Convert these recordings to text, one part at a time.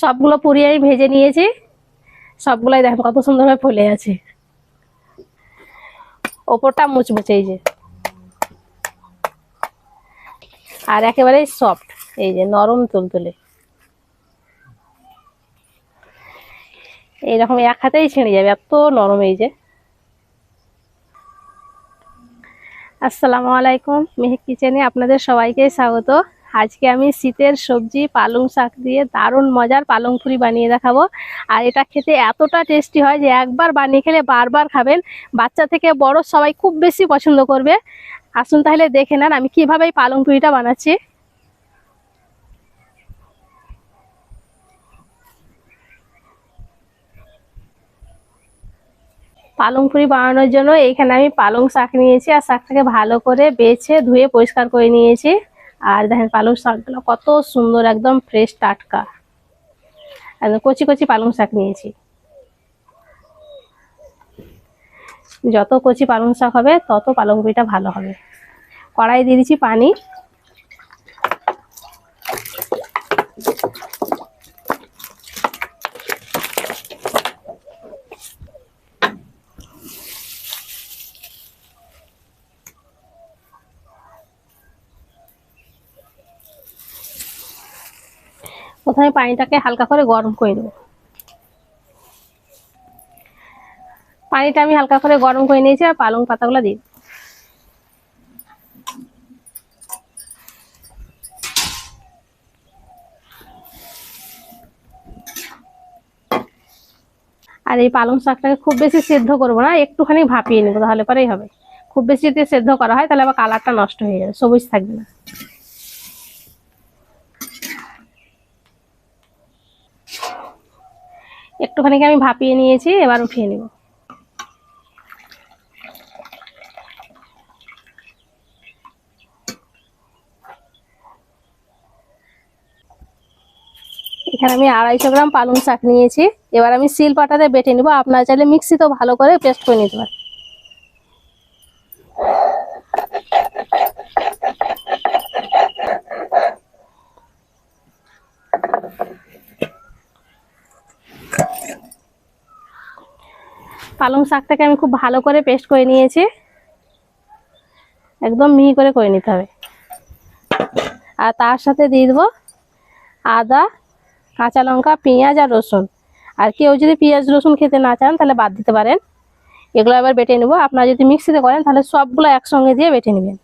সবগুলো পুরি আমি ভেজে নিয়েছি। সবগুলাই দেখেন কত সুন্দরভাবে ফুলে আছে। ওপরটা মুচমুচে এই যে। আর একেবারে সফট এই যে নরম তুলতুলে। এইরকম এক হাতেই ছিঁড়ে যাবে, এত নরম এই যে। আসসালামু আলাইকুম, মেহেক কিচেনে আপনাদের সবাইকে স্বাগত। আজকে আমি শীতের সবজি, পালং শাক দিয়ে দারুণ মজার পালং পুরি বানিয়ে দেখাবো। আর এটা খেতে এতটা টেস্টি হয় যে একবার বানিয়ে খেলে বারবার খাবেন। বাচ্চা থেকে বড় সবাই খুব বেশি পছন্দ করবে। আসুন তাহলে দেখে নেন আমি কীভাবে এই পালং পুরিটা বানাচ্ছি। পালং পুরি বানানোর জন্য এইখানে আমি পালং শাক নিয়েছি আর শাকটাকে ভালো করে বেছে ধুয়ে পরিষ্কার করে নিয়েছি। আর দেখেন পালং শাকগুলো কত সুন্দর, একদম ফ্রেশ টাটকা। একদম কচি কচি পালং শাক নিয়েছি। যত কচি পালং শাক হবে, তত পালং পিঠা ভালো হবে। কড়াই দিয়ে দিচ্ছি পানি। প্রথমে পানিটাকে হালকা করে গরম করে নেব। পানিটা আমি হালকা করে গরম করে নিয়েছি আর পালং পাতাগুলো দিই আর এই পালং শাকটাকে খুব বেশি সেদ্ধ করব না, একটুখানি ভাপিয়ে নেব, তাহলে পরেই হবে। খুব বেশি যদি সেদ্ধ করা হয়, তাহলে আবার কালারটা নষ্ট হয়ে যাবে, সবুজ থাকবে না। একটুখানি আমি ভাপিয়ে নিয়েছি, এবার উঠিয়ে নিব। এখানে আমি আড়াইশো গ্রাম পালং শাক নিয়েছি। এবার আমি শিল পাটাতে বেটে নিব। আপনার চাইলে মিক্সিতেও ভালো করে পেস্ট করে নিতে পারেন। পালং শাকটাকে আমি খুব ভালো করে পেস্ট করে নিয়েছি। একদম মিহি করে করে নিতে হবে। আর তার সাথে দিয়ে দেবো আদা, কাঁচা লঙ্কা, পেঁয়াজ আর রসুন। আর কেউ যদি পেঁয়াজ, রসুন খেতে না চান তাহলে বাদ দিতে পারেন। এগুলো এবার বেটে নেব। আপনারা যদি মিক্সিতে করেন তাহলে সবগুলো একসঙ্গে দিয়ে বেটে নেবেন।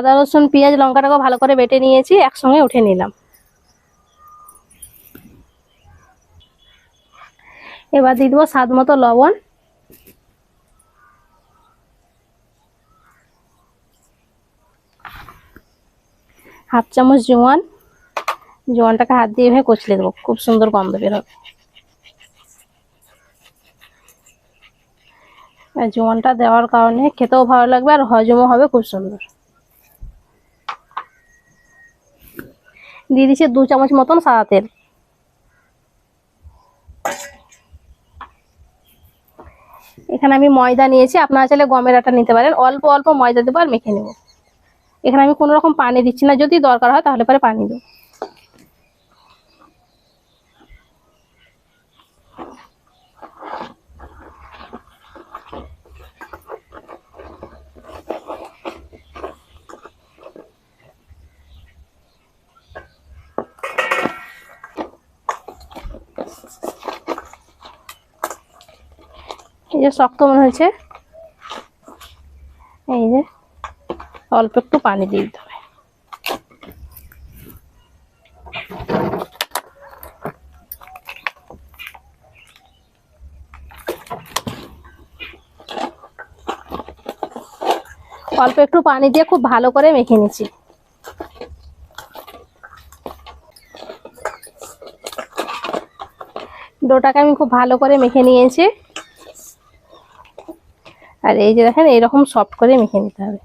আদা, রসুন, পেঁয়াজ লঙ্কাটাকে ভালো করে বেটে নিয়েছি, একসঙ্গে উঠে নিলাম। এবার দিয়ে দেবো স্বাদ মতো লবণ। হাফ চামচ জোয়ান। জোয়ানটাকে হাত দিয়ে এভাবে কচলে দেবো, খুব সুন্দর গন্ধ বের হবে। জোয়ানটা দেওয়ার কারণে খেতেও ভালো লাগবে আর হজমও হবে খুব সুন্দর। দিয়ে দিচ্ছি দু চামচ মতন সাদা তেল এখানে আমি ময়দা নিয়েছি, আপনারা চাইলে গমের আটা নিতে পারেন। অল্প অল্প ময়দা দেবো আর মেখে নেব। এখানে আমি কোনো রকম পানি দিচ্ছি না, যদি দরকার হয় তাহলে পরে পানি দেবো। এই যে শক্ত মনে হয়েছে এই যে অল্প একটু পানি দিয়ে দিতে হবে। অল্প একটু পানি দিয়ে খুব ভালো করে মেখে নিচ্ছি। ডোটাকে আমি খুব ভালো করে মেখে নিয়েছি। আর এই যে দেখেন, এইরকম সফট করে মেখে নিতে হবে।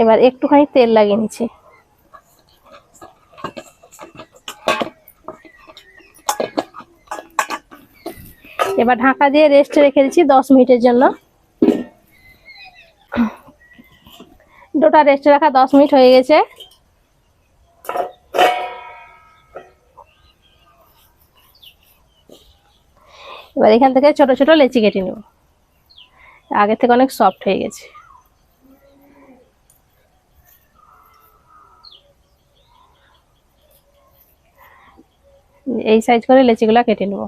এবার একটুখানি তেল লাগিয়ে নিচ্ছি। এবার ঢাকা দিয়ে রেস্টে রেখে দিচ্ছি দশ মিনিটের জন্য। ডোটা রেস্টে রাখা দশ মিনিট হয়ে গেছে। এবার এখান থেকে ছোট ছোট লেচি কেটে নেব। আগে থেকে অনেক সফট হয়ে গেছে। এই সাইজ করে লেচিগুলো কেটে নেব।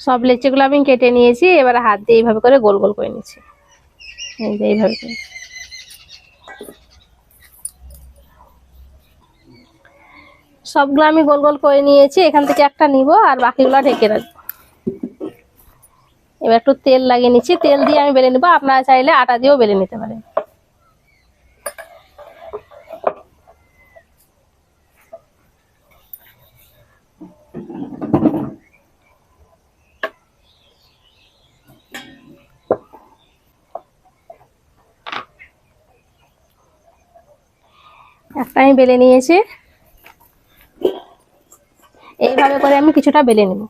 সব লেচিগুলো আমি কেটে নিয়েছি, এবার হাত দিয়ে এইভাবে করে গোল গোল করে নিয়েছি এইভাবে করে। সবগুলো আমি গোল গোল করে নিয়েছি, এখান থেকে একটা নিব আর বাকিগুলো ঢেকে রাখব। এবার একটু তেল লাগিয়ে নিচ্ছি, তেল দিয়ে আমি বেলে নেব, আপনারা চাইলে আটা দিয়েও বেলে নিতে পারেন। একটা আমি বেলে নিয়েছি। এইভাবে করে আমি কিছুটা বেলে নেব।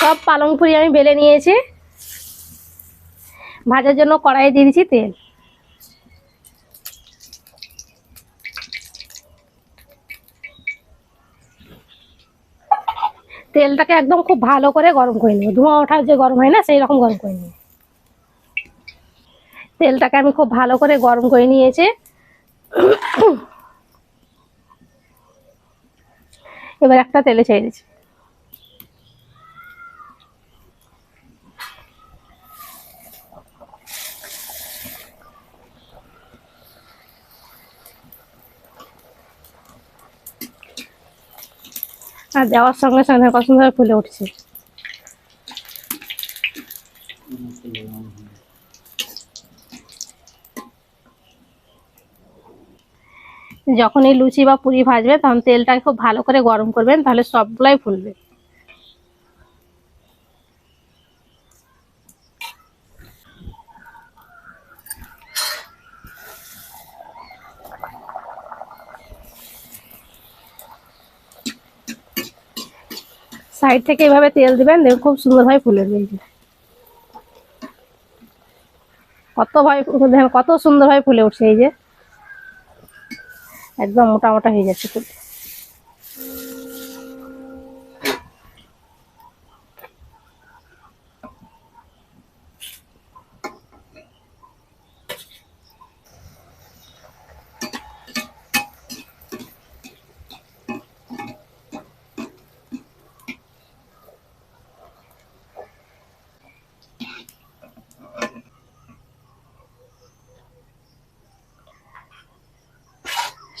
সব পালং পুরি আমি বেলে নিয়েছি। ভাজার জন্য কড়াইয়ে দিয়ে দিচ্ছি তেল। তেলটাকে একদম খুব ভালো করে গরম করে নেব। ধোঁয়া ওঠার যে গরম হয় না, সেই রকম গরম করে নেব। তেলটাকে আমি খুব ভালো করে গরম করে নিয়েছি। এবার একটা তেলে ছেড়ে দিচ্ছি। আর দেওয়ার সঙ্গে সঙ্গে কত সুন্দর ফুলে উঠছে। যখন এই লুচি বা পুরি ভাজবে তখন তেলটাকে খুব ভালো করে গরম করবেন, তাহলে সবগুলাই ফুলবে। সাইড থেকে এভাবে তেল দিবেন, দেখুন খুব সুন্দরভাবে ফুলে দিয়েছে কত ভাই দেখেন কত সুন্দরভাবে ফুলে উঠছে এই যে। একদম মোটা মোটা হয়ে যাচ্ছে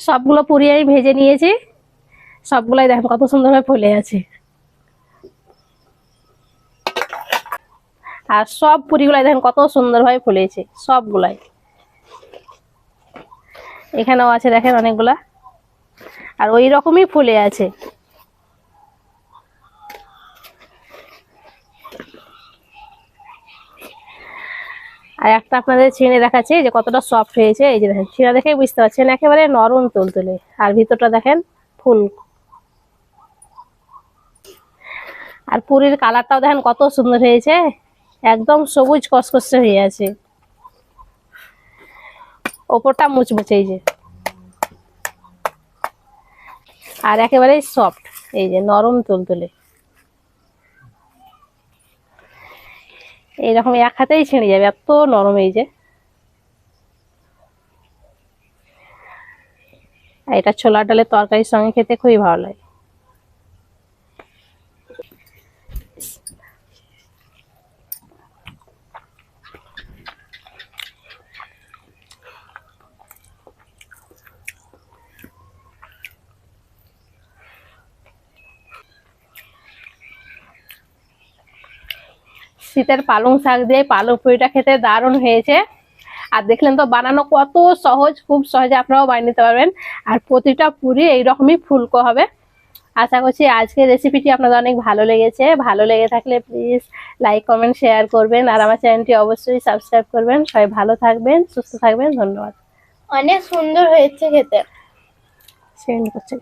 সবগুলো পুরি আমি ভেজে নিয়েছি। সবগুলাই দেখেন কত সুন্দরভাবে ফুলে আছে। আর সব পুরিগুলাই দেখেন কত সুন্দরভাবে ফুলেছে, সবগুলাই। এখানেও আছে দেখেন অনেকগুলা। আর ওই রকমই ফুলে আছে। আর একটা আপনাদের ছিঁড়ে দেখাচ্ছি যে কতটা সফট হয়েছে, এই যে দেখেন ছিঁড়া দেখেই বুঝতে পারছেন, একেবারে নরম তুলতুলে। আর ভিতরটা দেখেন, ফুল। আর পুরীর কালারটাও দেখেন কত সুন্দর হয়েছে, একদম সবুজ কসকসে হয়ে আছে। ওপরটা মুচমুচে এই যে। আর একেবারেই সফট এই যে নরম তুলতুলে। এইরকম এক হাতেই ছিঁড়ে যাবে, এত নরম এই যে। এটা ছোলা ডালের তরকারির সঙ্গে খেতে খুবই ভালো লাগে। শীতের পালং শাক দিয়ে পালং পুরিটা খেতে দারুণ হয়েছে। আর দেখলেন তো বানানো কত সহজ খুব সহজে আপনারাও বানিয়ে নিতে পারবেন। আর প্রতিটা পুরি এইরকমই ফুলকো হবে। আশা করছি আজকের রেসিপিটি আপনাদের অনেক ভালো লেগেছে। ভালো লেগে থাকলে প্লিজ লাইক কমেন্ট শেয়ার করবেন। আর আমার চ্যানেলটি অবশ্যই সাবস্ক্রাইব করবেন। সবাই ভালো থাকবেন সুস্থ থাকবেন। ধন্যবাদ। অনেক সুন্দর হয়েছে খেতে। সেন্ড করছে